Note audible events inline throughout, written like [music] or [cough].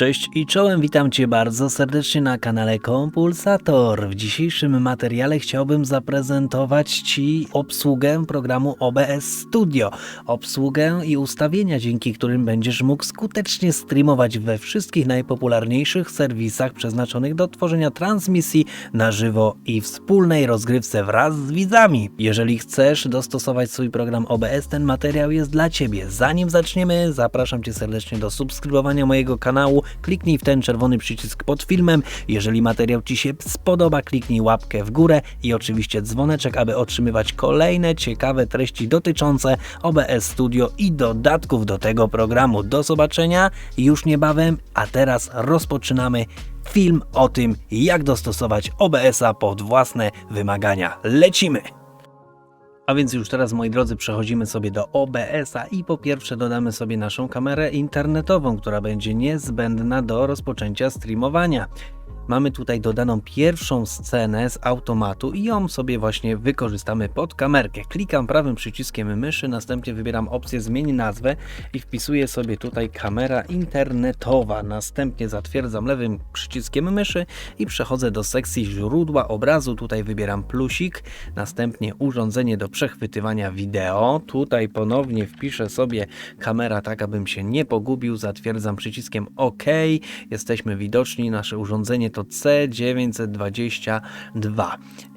Cześć i czołem, witam Cię bardzo serdecznie na kanale Kompulsator. W dzisiejszym materiale chciałbym zaprezentować Ci obsługę programu OBS Studio. Obsługę i ustawienia, dzięki którym będziesz mógł skutecznie streamować we wszystkich najpopularniejszych serwisach przeznaczonych do tworzenia transmisji na żywo i wspólnej rozgrywce wraz z widzami. Jeżeli chcesz dostosować swój program OBS, ten materiał jest dla Ciebie. Zanim zaczniemy, zapraszam Cię serdecznie do subskrybowania mojego kanału. Kliknij w ten czerwony przycisk pod filmem. Jeżeli materiał Ci się spodoba, kliknij łapkę w górę i oczywiście dzwoneczek, aby otrzymywać kolejne ciekawe treści dotyczące OBS Studio i dodatków do tego programu. Do zobaczenia już niebawem, a teraz rozpoczynamy film o tym, jak dostosować OBS-a pod własne wymagania. Lecimy! A więc już teraz, moi drodzy, przechodzimy sobie do OBS-a i po pierwsze dodamy sobie naszą kamerę internetową, która będzie niezbędna do rozpoczęcia streamowania. Mamy tutaj dodaną pierwszą scenę z automatu i ją sobie właśnie wykorzystamy pod kamerkę. Klikam prawym przyciskiem myszy, następnie wybieram opcję zmień nazwę i wpisuję sobie tutaj kamera internetowa. Następnie zatwierdzam lewym przyciskiem myszy i przechodzę do sekcji źródła obrazu. Tutaj wybieram plusik, następnie urządzenie do przechwytywania wideo. Tutaj ponownie wpiszę sobie kamera tak, abym się nie pogubił. Zatwierdzam przyciskiem OK. Jesteśmy widoczni, nasze urządzenie to C922.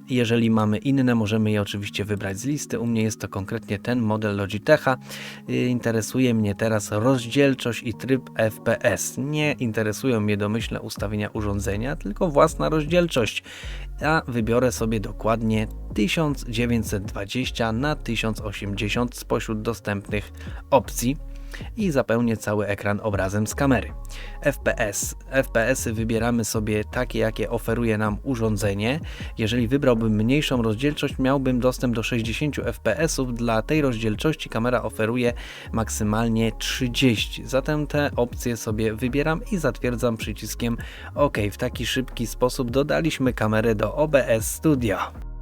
Jeżeli mamy inne, możemy je oczywiście wybrać z listy. U mnie jest to konkretnie ten model Logitecha. Y, Interesuje mnie teraz rozdzielczość i tryb FPS. Nie interesują mnie domyślne ustawienia urządzenia, tylko własna rozdzielczość. Ja wybiorę sobie dokładnie 1920 na 1080 spośród dostępnych opcji i zapełnię cały ekran obrazem z kamery. FPS. FPS-y wybieramy sobie takie, jakie oferuje nam urządzenie. Jeżeli wybrałbym mniejszą rozdzielczość, miałbym dostęp do 60 FPS-ów. Dla tej rozdzielczości kamera oferuje maksymalnie 30. Zatem te opcje sobie wybieram i zatwierdzam przyciskiem OK. W taki szybki sposób dodaliśmy kamerę do OBS Studio.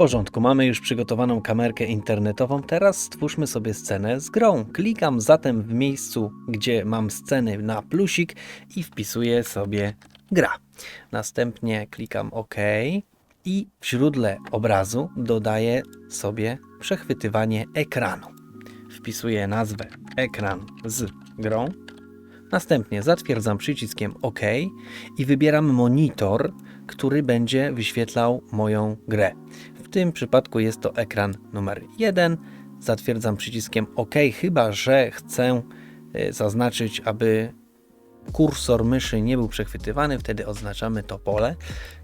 Porządku, mamy już przygotowaną kamerkę internetową. Teraz stwórzmy sobie scenę z grą. Klikam zatem w miejscu, gdzie mam sceny na plusik i wpisuję sobie gra. Następnie klikam OK i w źródle obrazu dodaję sobie przechwytywanie ekranu. Wpisuję nazwę ekran z grą. Następnie zatwierdzam przyciskiem OK i wybieram monitor, który będzie wyświetlał moją grę. W tym przypadku jest to ekran numer 1. Zatwierdzam przyciskiem OK, chyba że chcę e, zaznaczyć, aby kursor myszy nie był przechwytywany, wtedy oznaczamy to pole.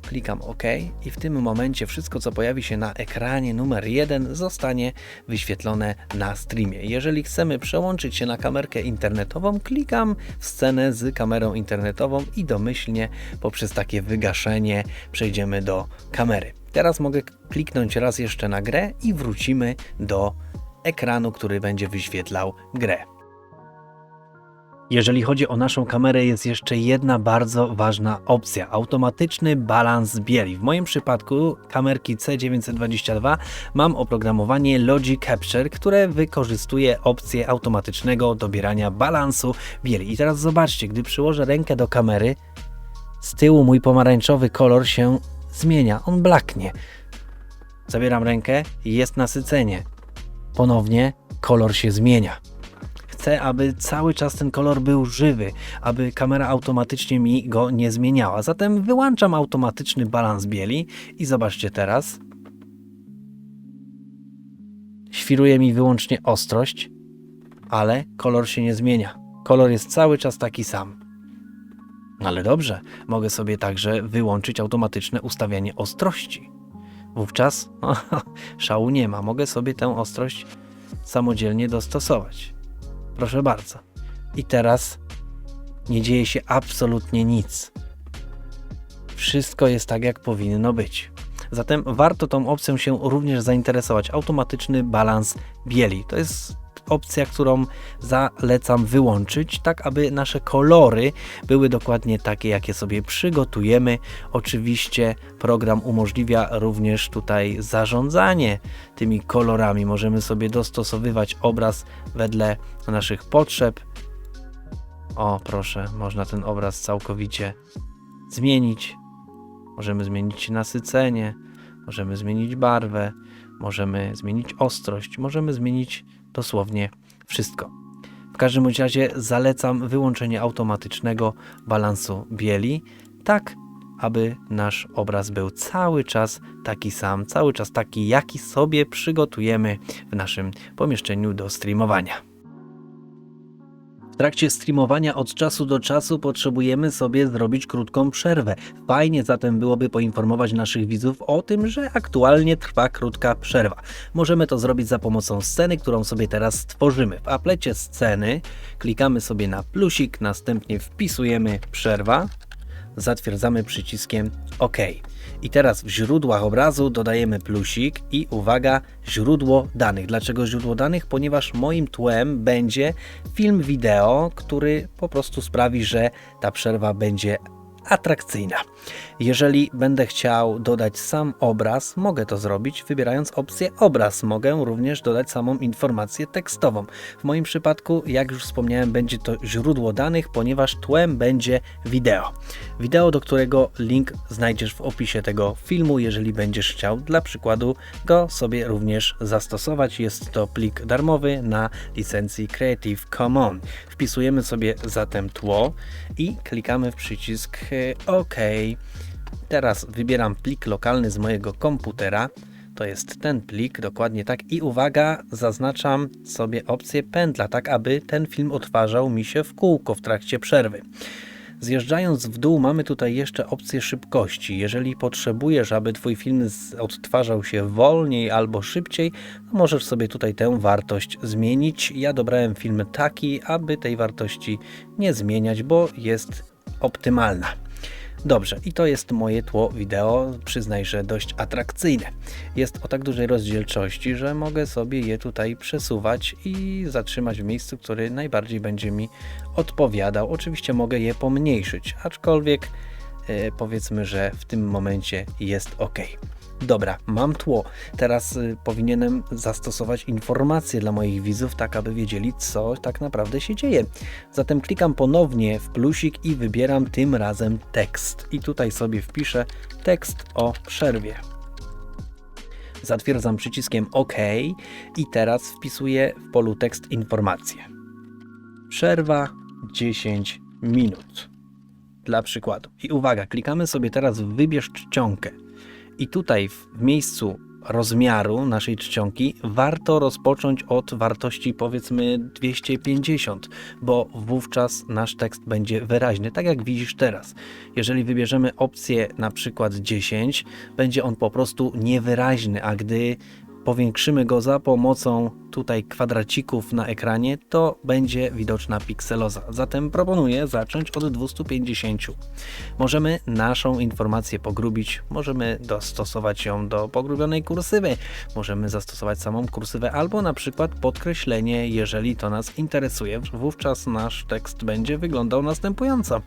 Klikam OK i w tym momencie wszystko, co pojawi się na ekranie numer 1 zostanie wyświetlone na streamie. Jeżeli chcemy przełączyć się na kamerkę internetową, klikam w scenę z kamerą internetową i domyślnie poprzez takie wygaszenie przejdziemy do kamery. Teraz mogę kliknąć raz jeszcze na grę i wrócimy do ekranu, który będzie wyświetlał grę. Jeżeli chodzi o naszą kamerę, jest jeszcze jedna bardzo ważna opcja: automatyczny balans bieli. W moim przypadku kamerki C922 mam oprogramowanie Logic Capture, które wykorzystuje opcję automatycznego dobierania balansu bieli. I teraz zobaczcie, gdy przyłożę rękę do kamery, z tyłu mój pomarańczowy kolor się zmienia, on blaknie. Zabieram rękę jest nasycenie. Ponownie kolor się zmienia chcę, aby cały czas ten kolor był żywy, aby kamera automatycznie mi go nie zmieniała. Zatem wyłączam automatyczny balans bieli i zobaczcie teraz. Świruje mi wyłącznie ostrość, ale kolor się nie zmienia. Kolor jest cały czas taki sam. Ale dobrze, mogę sobie także wyłączyć automatyczne ustawianie ostrości. Wówczas [laughs] szału nie ma, mogę sobie tę ostrość samodzielnie dostosować. Proszę bardzo. I teraz nie dzieje się absolutnie nic. Wszystko jest tak, jak powinno być. Zatem warto tą opcją się również zainteresować. Automatyczny balans bieli. To jest opcja, którą zalecam wyłączyć, tak aby nasze kolory były dokładnie takie, jakie sobie przygotujemy. Oczywiście program umożliwia również tutaj zarządzanie tymi kolorami. Możemy sobie dostosowywać obraz wedle naszych potrzeb. O, proszę, można ten obraz całkowicie zmienić. Możemy zmienić nasycenie, możemy zmienić barwę, możemy zmienić ostrość, możemy zmienić dosłownie wszystko. W każdym razie zalecam wyłączenie automatycznego balansu bieli, tak aby nasz obraz był cały czas taki sam, cały czas taki, jaki sobie przygotujemy w naszym pomieszczeniu do streamowania. W trakcie streamowania od czasu do czasu potrzebujemy sobie zrobić krótką przerwę. Fajnie zatem byłoby poinformować naszych widzów o tym, że aktualnie trwa krótka przerwa. Możemy to zrobić za pomocą sceny, którą sobie teraz stworzymy. W aplecie sceny klikamy sobie na plusik, następnie wpisujemy przerwa, zatwierdzamy przyciskiem OK. I teraz w źródłach obrazu dodajemy plusik i uwaga, źródło danych. Dlaczego źródło danych? Ponieważ moim tłem będzie film wideo, który po prostu sprawi, że ta przerwa będzie atrakcyjna. Jeżeli będę chciał dodać sam obraz, mogę to zrobić wybierając opcję obraz. Mogę również dodać samą informację tekstową. W moim przypadku, jak już wspomniałem, będzie to źródło danych, ponieważ tłem będzie wideo. Wideo, do którego link znajdziesz w opisie tego filmu, jeżeli będziesz chciał dla przykładu go sobie również zastosować. Jest to plik darmowy na licencji Creative Commons. Wpisujemy sobie zatem tło i klikamy w przycisk OK. Teraz wybieram plik lokalny z mojego komputera. To jest ten plik, dokładnie tak. I uwaga, zaznaczam sobie opcję pętla, tak aby ten film odtwarzał mi się w kółko w trakcie przerwy. Zjeżdżając w dół mamy tutaj jeszcze opcję szybkości. Jeżeli potrzebujesz, aby Twój film odtwarzał się wolniej albo szybciej, to możesz sobie tutaj tę wartość zmienić. Ja dobrałem film taki, aby tej wartości nie zmieniać, bo jest optymalna. Dobrze, i to jest moje tło wideo, przyznaj, że dość atrakcyjne. Jest o tak dużej rozdzielczości, że mogę sobie je tutaj przesuwać i zatrzymać w miejscu, który najbardziej będzie mi odpowiadał. Oczywiście mogę je pomniejszyć, aczkolwiek yy, powiedzmy, że w tym momencie jest ok. Dobra, mam tło. Teraz y, powinienem zastosować informacje dla moich widzów, tak aby wiedzieli, co tak naprawdę się dzieje. Zatem klikam ponownie w plusik i wybieram tym razem tekst. I tutaj sobie wpiszę tekst o przerwie. Zatwierdzam przyciskiem OK i teraz wpisuję w polu tekst informacje. Przerwa 10 minut. Dla przykładu. I uwaga, klikamy sobie teraz w wybierz czcionkę. I tutaj w miejscu rozmiaru naszej czcionki warto rozpocząć od wartości powiedzmy 250, bo wówczas nasz tekst będzie wyraźny, tak jak widzisz teraz. Jeżeli wybierzemy opcję na przykład 10, będzie on po prostu niewyraźny, a gdy powiększymy go za pomocą tutaj kwadracików na ekranie, to będzie widoczna pikseloza. Zatem proponuję zacząć od 250. Możemy naszą informację pogrubić, możemy dostosować ją do pogrubionej kursywy, możemy zastosować samą kursywę albo na przykład podkreślenie, jeżeli to nas interesuje. Wówczas nasz tekst będzie wyglądał następująco.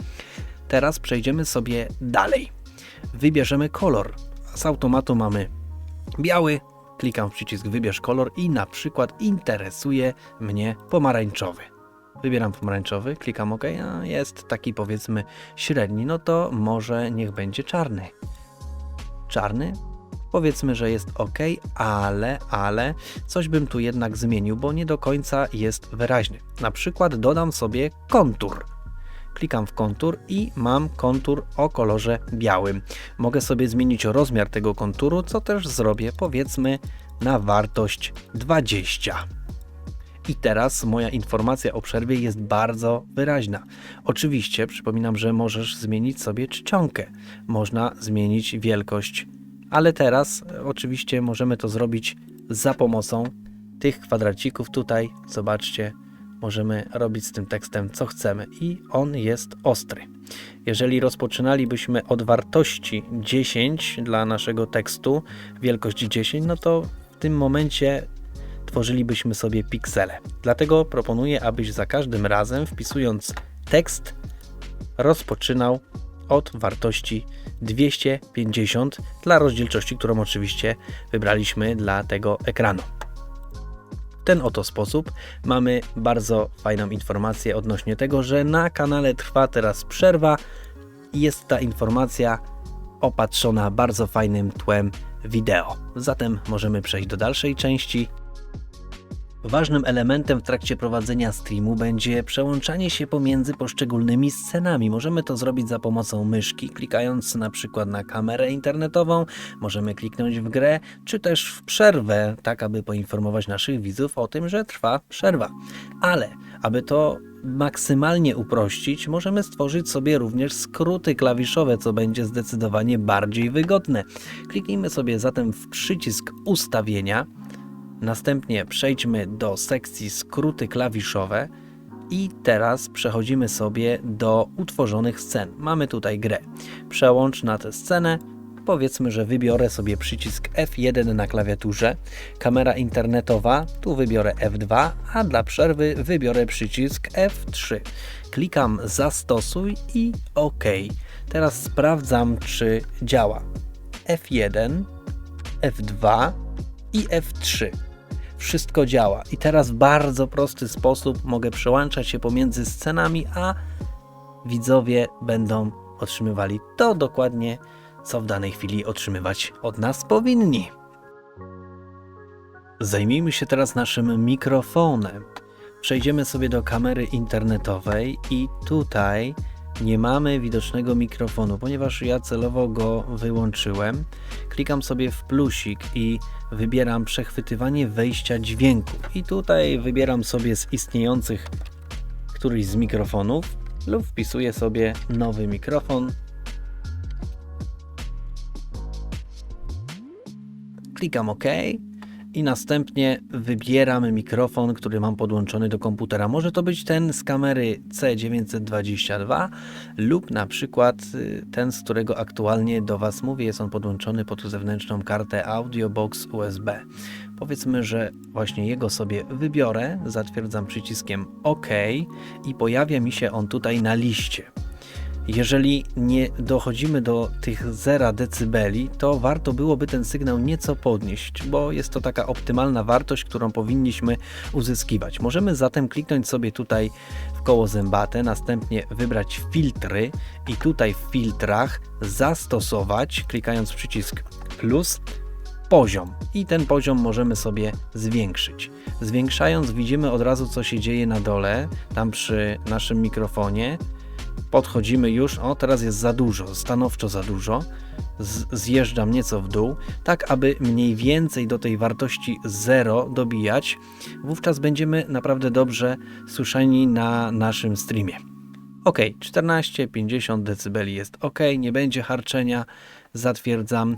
Teraz przejdziemy sobie dalej. Wybierzemy kolor. Z automatu mamy biały, Klikam w przycisk wybierz kolor i na przykład interesuje mnie pomarańczowy. Wybieram pomarańczowy, klikam OK, a jest taki powiedzmy średni, no to może niech będzie czarny. Czarny? Powiedzmy, że jest OK, ale, ale coś bym tu jednak zmienił, bo nie do końca jest wyraźny. Na przykład dodam sobie kontur klikam w kontur i mam kontur o kolorze białym. Mogę sobie zmienić rozmiar tego konturu, co też zrobię powiedzmy na wartość 20. I teraz moja informacja o przerwie jest bardzo wyraźna. Oczywiście przypominam, że możesz zmienić sobie czcionkę. Można zmienić wielkość, ale teraz oczywiście możemy to zrobić za pomocą tych kwadracików tutaj. Zobaczcie, możemy robić z tym tekstem co chcemy i on jest ostry. Jeżeli rozpoczynalibyśmy od wartości 10 dla naszego tekstu, wielkość 10, no to w tym momencie tworzylibyśmy sobie piksele. Dlatego proponuję, abyś za każdym razem wpisując tekst rozpoczynał od wartości 250 dla rozdzielczości, którą oczywiście wybraliśmy dla tego ekranu ten oto sposób mamy bardzo fajną informację odnośnie tego, że na kanale trwa teraz przerwa i jest ta informacja opatrzona bardzo fajnym tłem wideo. Zatem możemy przejść do dalszej części. Ważnym elementem w trakcie prowadzenia streamu będzie przełączanie się pomiędzy poszczególnymi scenami. Możemy to zrobić za pomocą myszki, klikając na przykład na kamerę internetową, możemy kliknąć w grę, czy też w przerwę, tak aby poinformować naszych widzów o tym, że trwa przerwa. Ale aby to maksymalnie uprościć, możemy stworzyć sobie również skróty klawiszowe, co będzie zdecydowanie bardziej wygodne. Kliknijmy sobie zatem w przycisk ustawienia. Następnie przejdźmy do sekcji skróty klawiszowe i teraz przechodzimy sobie do utworzonych scen. Mamy tutaj grę. Przełącz na tę scenę. Powiedzmy, że wybiorę sobie przycisk F1 na klawiaturze. Kamera internetowa, tu wybiorę F2, a dla przerwy wybiorę przycisk F3. Klikam zastosuj i OK. Teraz sprawdzam, czy działa. F1, F2 i F3 wszystko działa. I teraz w bardzo prosty sposób mogę przełączać się pomiędzy scenami, a widzowie będą otrzymywali to dokładnie, co w danej chwili otrzymywać od nas powinni. Zajmijmy się teraz naszym mikrofonem. Przejdziemy sobie do kamery internetowej i tutaj nie mamy widocznego mikrofonu, ponieważ ja celowo go wyłączyłem. Klikam sobie w plusik i wybieram przechwytywanie wejścia dźwięku. I tutaj wybieram sobie z istniejących któryś z mikrofonów lub wpisuję sobie nowy mikrofon. Klikam OK i następnie wybieram mikrofon, który mam podłączony do komputera. Może to być ten z kamery C922 lub na przykład y, ten, z którego aktualnie do Was mówię. Jest on podłączony pod zewnętrzną kartę Audio Box USB. Powiedzmy, że właśnie jego sobie wybiorę, zatwierdzam przyciskiem OK i pojawia mi się on tutaj na liście. Jeżeli nie dochodzimy do tych 0 decybeli, to warto byłoby ten sygnał nieco podnieść, bo jest to taka optymalna wartość, którą powinniśmy uzyskiwać. Możemy zatem kliknąć sobie tutaj w koło zębate, następnie wybrać filtry i tutaj w filtrach zastosować, klikając przycisk plus, poziom i ten poziom możemy sobie zwiększyć. Zwiększając widzimy od razu co się dzieje na dole, tam przy naszym mikrofonie podchodzimy już, o teraz jest za dużo, stanowczo za dużo, zjeżdżam nieco w dół, tak aby mniej więcej do tej wartości 0 dobijać, wówczas będziemy naprawdę dobrze słyszeni na naszym streamie. Ok, 14-50 dB jest ok, nie będzie harczenia, zatwierdzam.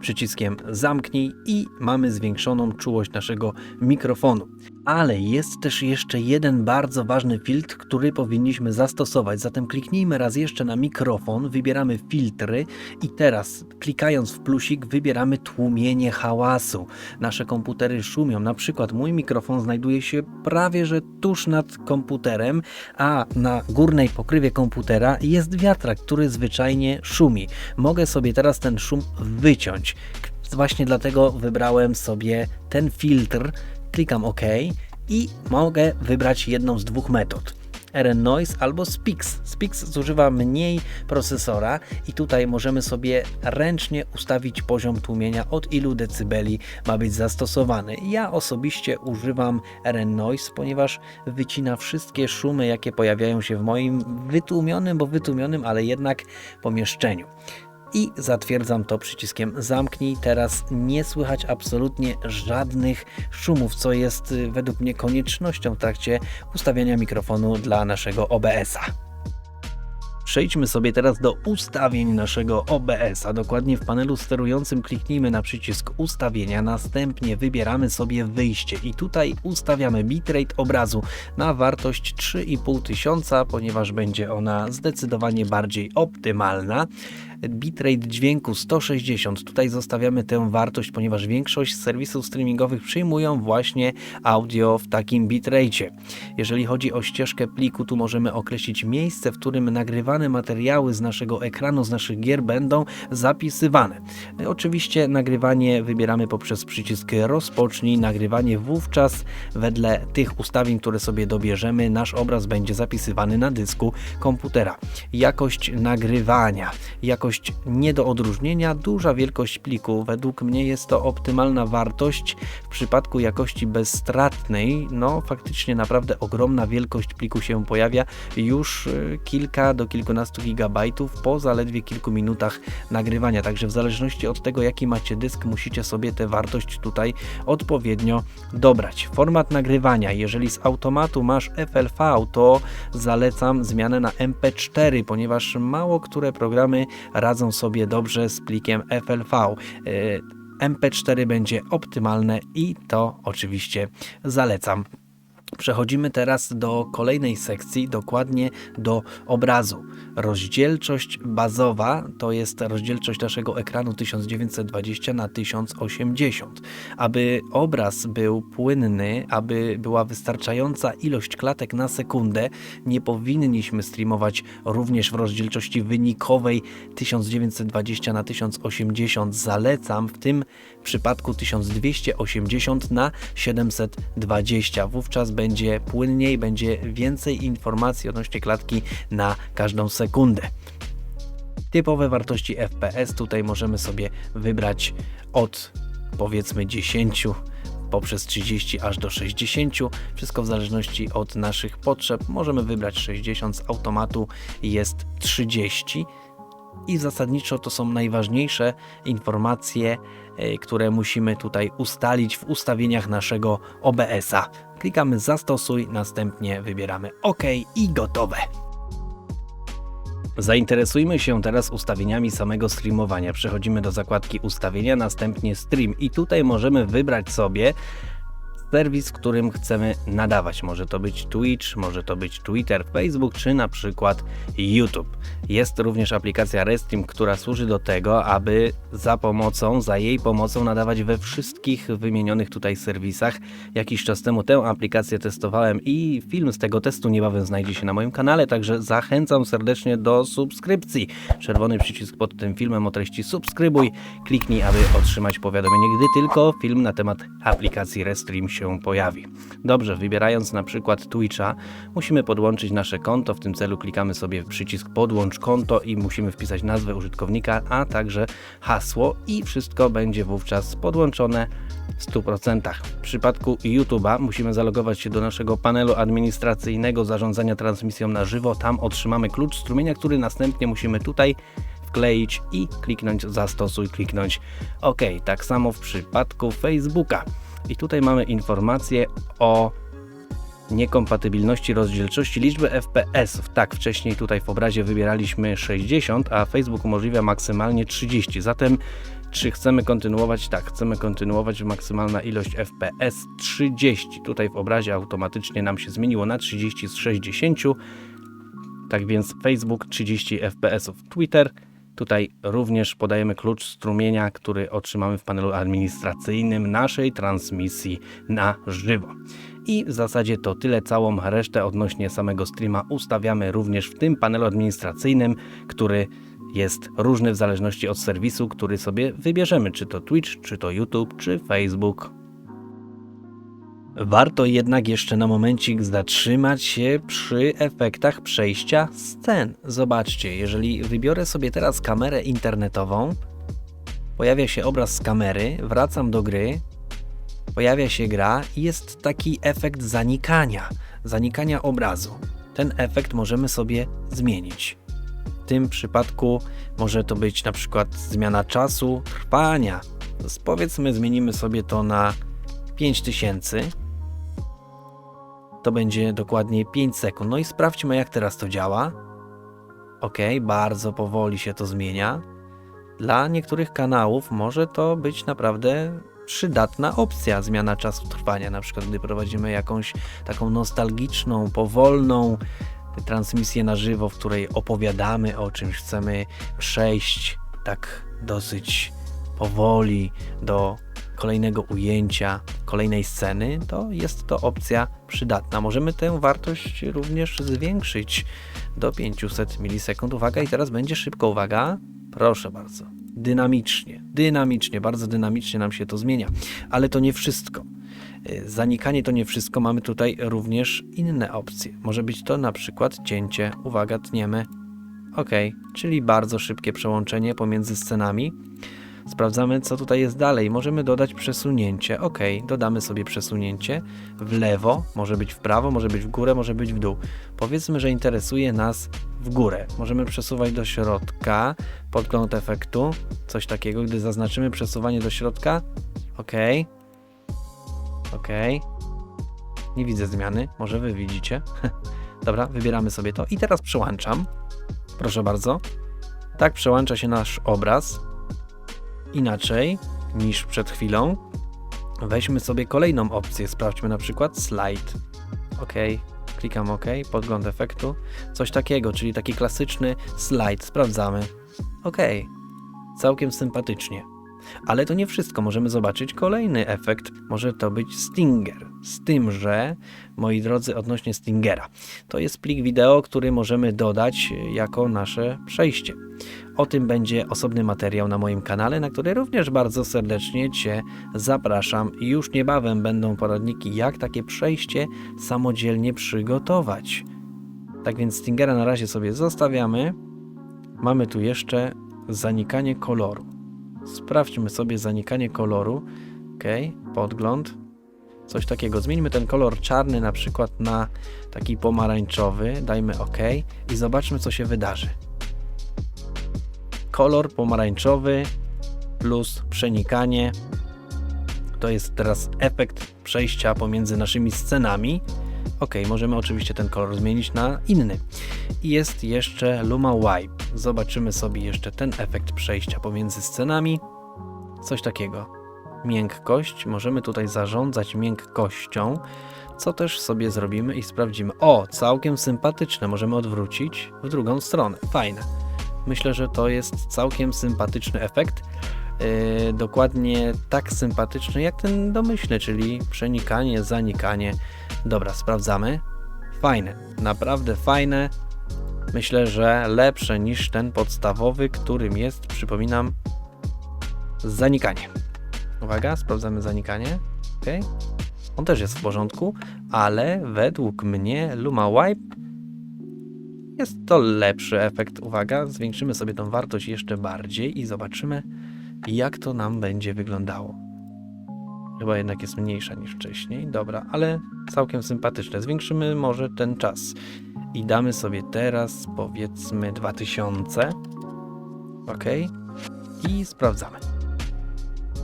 Przyciskiem zamknij i mamy zwiększoną czułość naszego mikrofonu. Ale jest też jeszcze jeden bardzo ważny filtr, który powinniśmy zastosować. Zatem kliknijmy raz jeszcze na mikrofon, wybieramy filtry i teraz klikając w plusik wybieramy tłumienie hałasu. Nasze komputery szumią. Na przykład mój mikrofon znajduje się prawie że tuż nad komputerem, a na górnej pokrywie komputera jest wiatrak, który zwyczajnie szumi. Mogę sobie teraz ten szum wyciąć. Właśnie dlatego wybrałem sobie ten filtr, klikam OK i mogę wybrać jedną z dwóch metod. RN Noise albo Spix. Spix zużywa mniej procesora i tutaj możemy sobie ręcznie ustawić poziom tłumienia od ilu decybeli ma być zastosowany. Ja osobiście używam RN Noise, ponieważ wycina wszystkie szumy, jakie pojawiają się w moim wytłumionym, bo wytłumionym, ale jednak pomieszczeniu i zatwierdzam to przyciskiem zamknij. Teraz nie słychać absolutnie żadnych szumów, co jest y, według mnie koniecznością w trakcie ustawiania mikrofonu dla naszego OBS-a. Przejdźmy sobie teraz do ustawień naszego OBS, a dokładnie w panelu sterującym kliknijmy na przycisk ustawienia, następnie wybieramy sobie wyjście i tutaj ustawiamy bitrate obrazu na wartość 3500, ponieważ będzie ona zdecydowanie bardziej optymalna. Bitrate dźwięku 160. Tutaj zostawiamy tę wartość, ponieważ większość serwisów streamingowych przyjmują właśnie audio w takim bitrate. Jeżeli chodzi o ścieżkę pliku, tu możemy określić miejsce, w którym nagrywane materiały z naszego ekranu, z naszych gier będą zapisywane. Oczywiście nagrywanie wybieramy poprzez przycisk rozpocznij nagrywanie. Wówczas wedle tych ustawień, które sobie dobierzemy, nasz obraz będzie zapisywany na dysku komputera. Jakość nagrywania, jakość nie do odróżnienia, duża wielkość pliku. Według mnie jest to optymalna wartość. W przypadku jakości bezstratnej, no faktycznie naprawdę ogromna wielkość pliku się pojawia, już y, kilka do kilkunastu gigabajtów po zaledwie kilku minutach nagrywania. Także w zależności od tego, jaki macie dysk, musicie sobie tę wartość tutaj odpowiednio dobrać. Format nagrywania, jeżeli z automatu masz FLV, to zalecam zmianę na MP4, ponieważ mało które programy radzą sobie dobrze z plikiem FLV. Y, MP4 będzie optymalne i to oczywiście zalecam. Przechodzimy teraz do kolejnej sekcji, dokładnie do obrazu. Rozdzielczość bazowa to jest rozdzielczość naszego ekranu 1920 na 1080. Aby obraz był płynny, aby była wystarczająca ilość klatek na sekundę, nie powinniśmy streamować również w rozdzielczości wynikowej 1920 na 1080. Zalecam w tym przypadku 1280 na 720. Wówczas będzie płynniej, będzie więcej informacji odnośnie klatki na każdą sekundę. Typowe wartości FPS tutaj możemy sobie wybrać od powiedzmy 10 poprzez 30 aż do 60. Wszystko w zależności od naszych potrzeb. Możemy wybrać 60 z automatu jest 30 i zasadniczo to są najważniejsze informacje, e, które musimy tutaj ustalić w ustawieniach naszego OBS-a. Klikamy zastosuj, następnie wybieramy OK i gotowe. Zainteresujmy się teraz ustawieniami samego streamowania. Przechodzimy do zakładki ustawienia, następnie stream i tutaj możemy wybrać sobie serwis, którym chcemy nadawać. Może to być Twitch, może to być Twitter, Facebook, czy na przykład YouTube. Jest również aplikacja Restream, która służy do tego, aby za pomocą, za jej pomocą nadawać we wszystkich wymienionych tutaj serwisach. Jakiś czas temu tę aplikację testowałem i film z tego testu niebawem znajdzie się na moim kanale, także zachęcam serdecznie do subskrypcji. Czerwony przycisk pod tym filmem o treści subskrybuj, kliknij, aby otrzymać powiadomienie, gdy tylko film na temat aplikacji Restream się pojawi. Dobrze, wybierając na przykład Twitcha, musimy podłączyć nasze konto. W tym celu klikamy sobie przycisk podłącz konto i musimy wpisać nazwę użytkownika, a także hasło i wszystko będzie wówczas podłączone w 100%. W przypadku YouTube'a musimy zalogować się do naszego panelu administracyjnego zarządzania transmisją na żywo. Tam otrzymamy klucz strumienia, który następnie musimy tutaj wkleić i kliknąć zastosuj, kliknąć OK. Tak samo w przypadku Facebooka. I tutaj mamy informację o niekompatybilności rozdzielczości liczby FPS. Tak, wcześniej tutaj w obrazie wybieraliśmy 60, a Facebook umożliwia maksymalnie 30. Zatem czy chcemy kontynuować? Tak, chcemy kontynuować maksymalna ilość FPS 30. Tutaj w obrazie automatycznie nam się zmieniło na 30 z 60. Tak więc Facebook 30 FPS, Twitter Tutaj również podajemy klucz strumienia, który otrzymamy w panelu administracyjnym naszej transmisji na żywo. I w zasadzie to tyle. Całą resztę odnośnie samego streama ustawiamy również w tym panelu administracyjnym, który jest różny w zależności od serwisu, który sobie wybierzemy, czy to Twitch, czy to YouTube, czy Facebook. Warto jednak jeszcze na momencik zatrzymać się przy efektach przejścia scen. Zobaczcie, jeżeli wybiorę sobie teraz kamerę internetową, pojawia się obraz z kamery, wracam do gry, pojawia się gra i jest taki efekt zanikania, zanikania obrazu. Ten efekt możemy sobie zmienić. W tym przypadku może to być na przykład zmiana czasu trwania. Powiedzmy, zmienimy sobie to na 5000 to będzie dokładnie 5 sekund. No i sprawdźmy, jak teraz to działa. Ok, bardzo powoli się to zmienia. Dla niektórych kanałów może to być naprawdę przydatna opcja zmiana czasu trwania, na przykład gdy prowadzimy jakąś taką nostalgiczną, powolną transmisję na żywo, w której opowiadamy o czymś, chcemy przejść tak dosyć powoli do kolejnego ujęcia, kolejnej sceny, to jest to opcja przydatna. Możemy tę wartość również zwiększyć do 500 milisekund. Uwaga, i teraz będzie szybko, uwaga. Proszę bardzo. Dynamicznie, dynamicznie, bardzo dynamicznie nam się to zmienia. Ale to nie wszystko. Y, Zanikanie to nie wszystko, mamy tutaj również inne opcje. Może być to na przykład cięcie. Uwaga, tniemy. Ok, czyli bardzo szybkie przełączenie pomiędzy scenami. Sprawdzamy, co tutaj jest dalej. Możemy dodać przesunięcie. Ok, dodamy sobie przesunięcie w lewo, może być w prawo, może być w górę, może być w dół. Powiedzmy, że interesuje nas w górę. Możemy przesuwać do środka, podgląd efektu, coś takiego. Gdy zaznaczymy przesuwanie do środka, ok, ok. Nie widzę zmiany, może wy widzicie. [laughs] Dobra, wybieramy sobie to i teraz przełączam. Proszę bardzo. Tak przełącza się nasz obraz inaczej niż przed chwilą. Weźmy sobie kolejną opcję. Sprawdźmy na przykład slide. OK, klikam OK, podgląd efektu. Coś takiego, czyli taki klasyczny slajd. Sprawdzamy. OK, całkiem sympatycznie. Ale to nie wszystko. Możemy zobaczyć kolejny efekt. Może to być Stinger. Z tym, że, moi drodzy, odnośnie Stingera, to jest plik wideo, który możemy dodać jako nasze przejście. O tym będzie osobny materiał na moim kanale, na który również bardzo serdecznie Cię zapraszam. Już niebawem będą poradniki, jak takie przejście samodzielnie przygotować. Tak więc Stingera na razie sobie zostawiamy. Mamy tu jeszcze zanikanie koloru. Sprawdźmy sobie zanikanie koloru. Ok, podgląd. Coś takiego. Zmieńmy ten kolor czarny na przykład na taki pomarańczowy. Dajmy OK i zobaczmy, co się wydarzy. Kolor pomarańczowy plus przenikanie. To jest teraz efekt przejścia pomiędzy naszymi scenami. Ok, możemy oczywiście ten kolor zmienić na inny. I jest jeszcze Luma Wipe. Zobaczymy sobie jeszcze ten efekt przejścia pomiędzy scenami. Coś takiego. Miękkość. Możemy tutaj zarządzać miękkością, co też sobie zrobimy i sprawdzimy. O, całkiem sympatyczne. Możemy odwrócić w drugą stronę. Fajne. Myślę, że to jest całkiem sympatyczny efekt. Yy, dokładnie tak sympatyczny jak ten domyślny, czyli przenikanie, zanikanie. Dobra, sprawdzamy. Fajne, naprawdę fajne. Myślę, że lepsze niż ten podstawowy, którym jest, przypominam, zanikanie. Uwaga, sprawdzamy zanikanie. Ok. On też jest w porządku, ale według mnie Luma Wipe jest to lepszy efekt. Uwaga, zwiększymy sobie tą wartość jeszcze bardziej i zobaczymy, jak to nam będzie wyglądało. Chyba jednak jest mniejsza niż wcześniej. Dobra, ale całkiem sympatyczne. Zwiększymy może ten czas. I damy sobie teraz powiedzmy 2000. Ok. I sprawdzamy.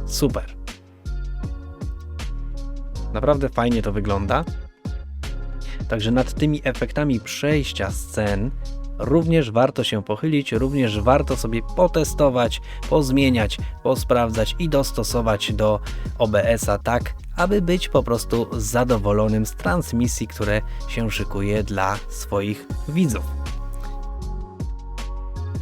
Super. Naprawdę fajnie to wygląda. Także nad tymi efektami przejścia scen również warto się pochylić, również warto sobie potestować, pozmieniać, posprawdzać i dostosować do OBS-a tak, aby być po prostu zadowolonym z transmisji, które się szykuje dla swoich widzów.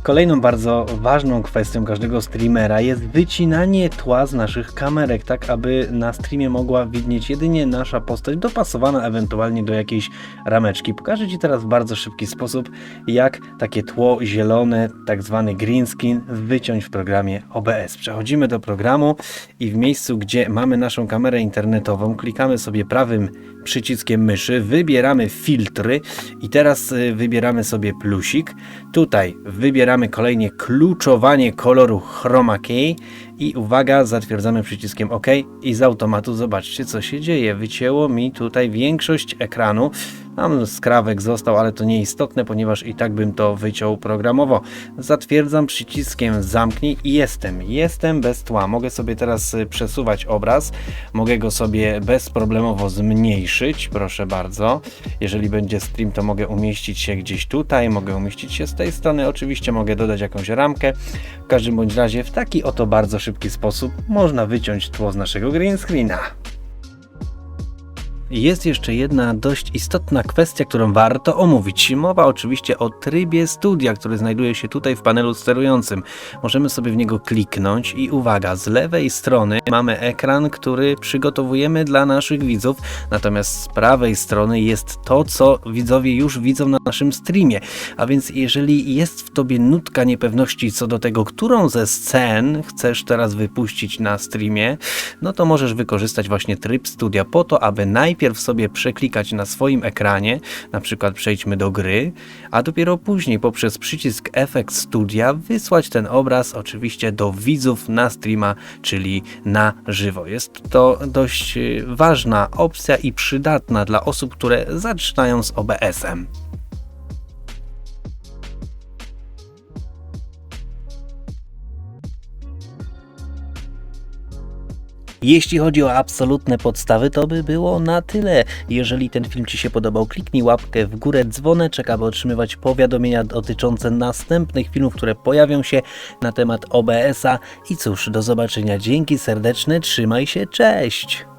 Kolejną bardzo ważną kwestią każdego streamera jest wycinanie tła z naszych kamerek, tak aby na streamie mogła widnieć jedynie nasza postać, dopasowana ewentualnie do jakiejś rameczki. Pokażę Ci teraz w bardzo szybki sposób, jak takie tło zielone, tak zwany green wyciąć w programie OBS. Przechodzimy do programu i w miejscu, gdzie mamy naszą kamerę internetową, klikamy sobie prawym przyciskiem myszy, wybieramy filtry i teraz y, wybieramy sobie plusik. Tutaj wybieramy kolejnie kluczowanie koloru chroma key i uwaga, zatwierdzamy przyciskiem OK i z automatu zobaczcie co się dzieje. Wycięło mi tutaj większość ekranu. Tam skrawek został, ale to nieistotne, ponieważ i tak bym to wyciął programowo. Zatwierdzam przyciskiem zamknij i jestem. Jestem bez tła. Mogę sobie teraz y, przesuwać obraz. Mogę go sobie bezproblemowo zmniejszyć, proszę bardzo. Jeżeli będzie stream, to mogę umieścić się gdzieś tutaj, mogę umieścić się z tej strony. Oczywiście mogę dodać jakąś ramkę. W każdym bądź razie w taki oto bardzo szybki sposób można wyciąć tło z naszego green screena. Jest jeszcze jedna dość istotna kwestia, którą warto omówić. Mowa oczywiście o trybie studia, który znajduje się tutaj w panelu sterującym. Możemy sobie w niego kliknąć i uwaga, z lewej strony mamy ekran, który przygotowujemy dla naszych widzów, natomiast z prawej strony jest to, co widzowie już widzą na naszym streamie. A więc jeżeli jest w tobie nutka niepewności co do tego, którą ze scen chcesz teraz wypuścić na streamie, no to możesz wykorzystać właśnie tryb studia po to, aby najpierw sobie przeklikać na swoim ekranie, na przykład przejdźmy do gry, a dopiero później poprzez przycisk Efekt Studia wysłać ten obraz oczywiście do widzów na streama, czyli na żywo. Jest to dość y, ważna opcja i przydatna dla osób, które zaczynają z OBS-em. Jeśli chodzi o absolutne podstawy, to by było na tyle. Jeżeli ten film Ci się podobał, kliknij łapkę w górę, dzwoneczek, aby otrzymywać powiadomienia dotyczące następnych filmów, które pojawią się na temat OBS-a. I cóż, do zobaczenia. Dzięki serdeczne, trzymaj się, cześć!